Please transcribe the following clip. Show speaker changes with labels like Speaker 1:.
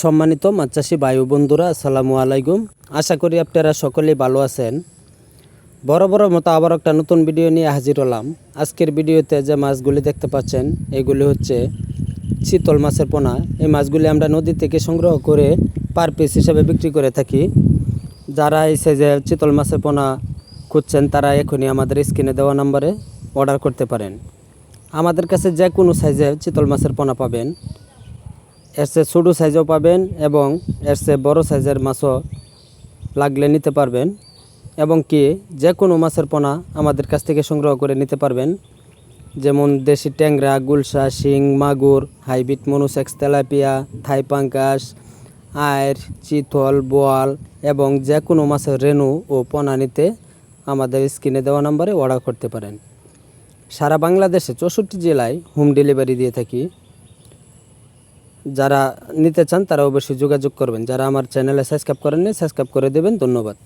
Speaker 1: সম্মানিত মাছ চাষি বায়ু বন্ধুরা, আসসালামু আলাইকুম। আশা করি আপনারা সকলেই ভালো আছেন। বড় বড় মতো আবার একটা নতুন ভিডিও নিয়ে হাজির হলাম। আজকের ভিডিওতে যে মাছগুলি দেখতে পাচ্ছেন, এগুলি হচ্ছে চিতল মাছের পোনা। এই মাছগুলি আমরা নদী থেকে সংগ্রহ করে পার পিস হিসাবে বিক্রি করে থাকি। যারা এই সাইজে চিতল মাছের পোনা খুঁজছেন, তারা এখনই আমাদের স্ক্রিনে দেওয়া নম্বরে অর্ডার করতে পারেন। আমাদের কাছে যে কোনো সাইজের চিতল মাছের পোনা পাবেন। এর চেয়ে ছোটো সাইজও পাবেন এবং এর চেয়ে বড়ো সাইজের মাছও লাগলে নিতে পারবেন এবং কি যে কোনো মাছের পোনা আমাদের কাছ থেকে সংগ্রহ করে নিতে পারবেন। যেমন দেশি ট্যাংরা, গুলশা, শিং, মাগুর, হাইব্রিড মনুসেক্স, তেলাপিয়া, থাই পাঙ্কাস আয়ের চিতল, বোয়াল এবং যে কোনো মাছের রেণু ও পোনা নিতে আমাদের স্ক্রিনে দেওয়া নম্বরে অর্ডার করতে পারেন। সারা বাংলাদেশে চৌষট্টি জেলায় হোম ডেলিভারি দিয়ে থাকি। যারা নিতে চান তারা অবশ্যই যোগাযোগ করবেন। যারা আমার চ্যানেলে সাবস্ক্রাইব করেননি, সাবস্ক্রাইব করে দেবেন। ধন্যবাদ।